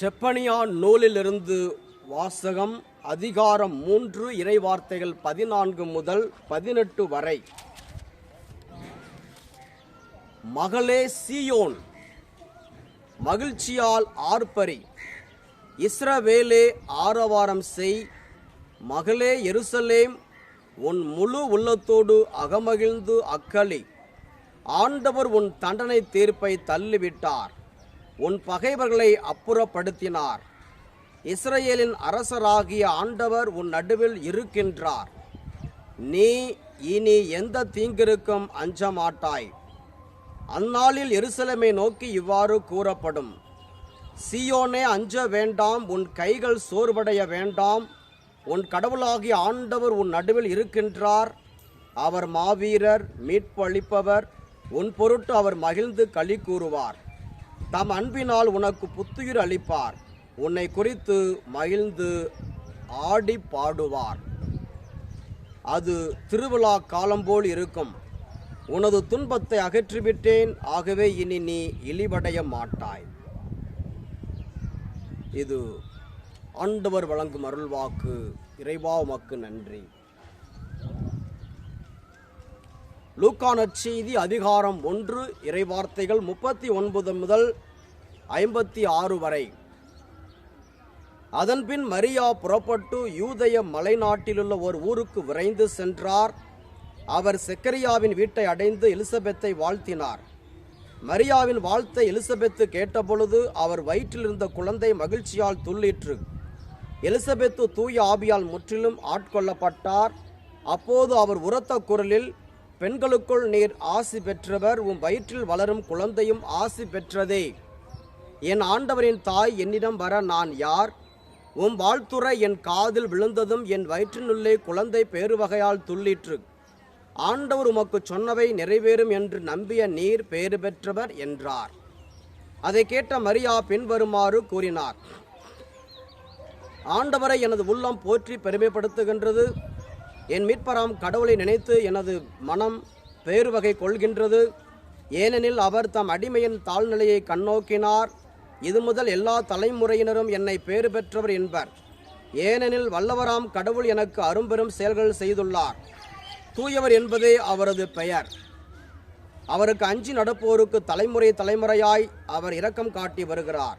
செப்பனியா நூலிலிருந்து வாசகம் அதிகாரம் மூன்று இறைவார்த்தைகள் பதினான்கு முதல் பதினெட்டு வரை. மகளே சீயோன் மகிழ்ச்சியால் ஆர்ப்பரி. இஸ்ரவேலே ஆரவாரம் செய். மகளே எருசலேம் உன் முழு உள்ளத்தோடு அகமகிழ்ந்து அக்களி ஆண்டவர் உன் தண்டனை தீர்ப்பை தள்ளிவிட்டார். உன் பகைவர்களை அப்புறப்படுத்தினார். இஸ்ரேலின் அரசராகிய ஆண்டவர் உன் நடுவில் இருக்கின்றார். நீ இனி எந்த தீங்கிற்கும் அஞ்ச மாட்டாய் அந்நாளில் எருசலமை நோக்கி இவ்வாறு கூறப்படும். சீயோனே அஞ்ச வேண்டாம் உன் கைகள் சோர்வடைய வேண்டாம். உன் கடவுளாகிய ஆண்டவர் உன் நடுவில் இருக்கின்றார். அவர் மாவீரர் மீட்பு அளிப்பவர். உன் பொருட்டு அவர் மகிழ்ந்து களி கூறுவார். தம் அன்பினால் உனக்கு புத்துயிர் அளிப்பார். உன்னை குறித்து மகிழ்ந்து ஆடி பாடுவார். அது திருவிழா காலம் போல் இருக்கும். உனது துன்பத்தை அகற்றிவிட்டேன். ஆகவே இனி நீ இழிவடைய மாட்டாய். இது ஆண்டவர் வழங்கும் அருள்வாக்கு. இறைவா உமக்கு நன்றி. லூக்கான செய்தி அதிகாரம் ஒன்று இறைவார்த்தைகள் முப்பத்தி ஒன்பது முதல் ஐம்பத்தி ஆறு வரை. அதன்பின் மரியா புறப்பட்டு யூதய மலைநாட்டிலுள்ள ஒரு ஊருக்கு விரைந்து சென்றார். அவர் செக்கரியாவின் வீட்டை அடைந்து எலிசபெத்தை வாழ்த்தினார். மரியாவின் வாழ்த்தை எலிசபெத்து கேட்டபொழுது அவர் வயிற்றில் இருந்த குழந்தை மகிழ்ச்சியால் துள்ளிற்று. எலிசபெத்து தூய ஆவியால் முற்றிலும் ஆட்கொள்ளப்பட்டார். அப்போது அவர் உரத்த குரலில் பெண்களுக்குள் நீர் ஆசி பெற்றவர் உம் வயிற்றில் வளரும் குழந்தையும் ஆசி பெற்றதே. என் ஆண்டவரின் தாய் என்னிடம் வர நான் யார்? உம் வாழ்த்துறை என் காதில் விழுந்ததும் என் வயிற்றினுள்ளே குழந்தை பேருவகையால் துள்ளிற்று. ஆண்டவர் உமக்கு சொன்னவை நிறைவேறும் என்று நம்பிய நீர் பேறு பெற்றவர் என்றார். அதை கேட்ட மரியா பின்வருமாறு கூறினார். ஆண்டவரை எனது உள்ளம் போற்றி பெருமைப்படுத்துகின்றது. என் மீட்பராம் கடவுளை நினைத்து எனது மனம் பேருவகை கொள்கின்றது. ஏனெனில் அவர் தம் அடிமையின் தாழ்நிலையை கண்ணோக்கினார். இது முதல் எல்லா தலைமுறையினரும் என்னை பேறு பெற்றவர் என்பர். ஏனெனில் வல்லவராம் கடவுள் எனக்கு அரும்பெரும் செயல்கள் செய்துள்ளார். தூயவர் என்பதே அவரது பெயர். அவருக்கு அஞ்சி நடப்போருக்கு தலைமுறை தலைமுறையாய் அவர் இரக்கம் காட்டி வருகிறார்.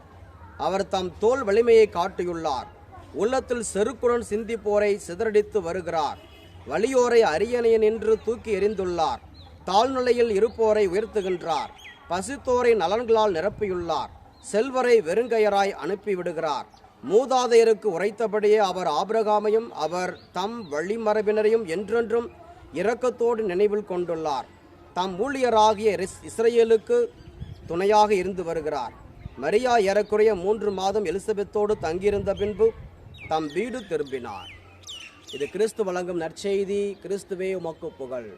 அவர் தம் தோல் வலிமையை காட்டியுள்ளார். உள்ளத்தில் செருக்குடன் சிந்திப்போரை சிதறடித்து வருகிறார். வலியோரை அரியணைய நின்று தூக்கி எறிந்துள்ளார். தாழ்நிலையில் இருப்போரை உயர்த்துகின்றார். பசித்தோரை நலன்களால் நிரப்பியுள்ளார். செல்வரை வெறுங்கையராய் அனுப்பிவிடுகிறார். மூதாதையருக்கு உரைத்தபடியே அவர் ஆபிரகாமையும் அவர் தம் வழிமரபினரையும் என்றென்றும் இரக்கத்தோடு நினைவில் கொண்டுள்ளார். தம் ஊழியராகிய இஸ்ரேலுக்கு துணையாக இருந்து வருகிறார். மரியா ஏறக்குறைய மூன்று மாதம் எலிசபெத்தோடு தங்கியிருந்த பின்பு தம் வீடு திரும்பினார். இது கிறிஸ்து வழங்கும் நற்செய்தி கிறிஸ்துவே உமக்கு புகழ்.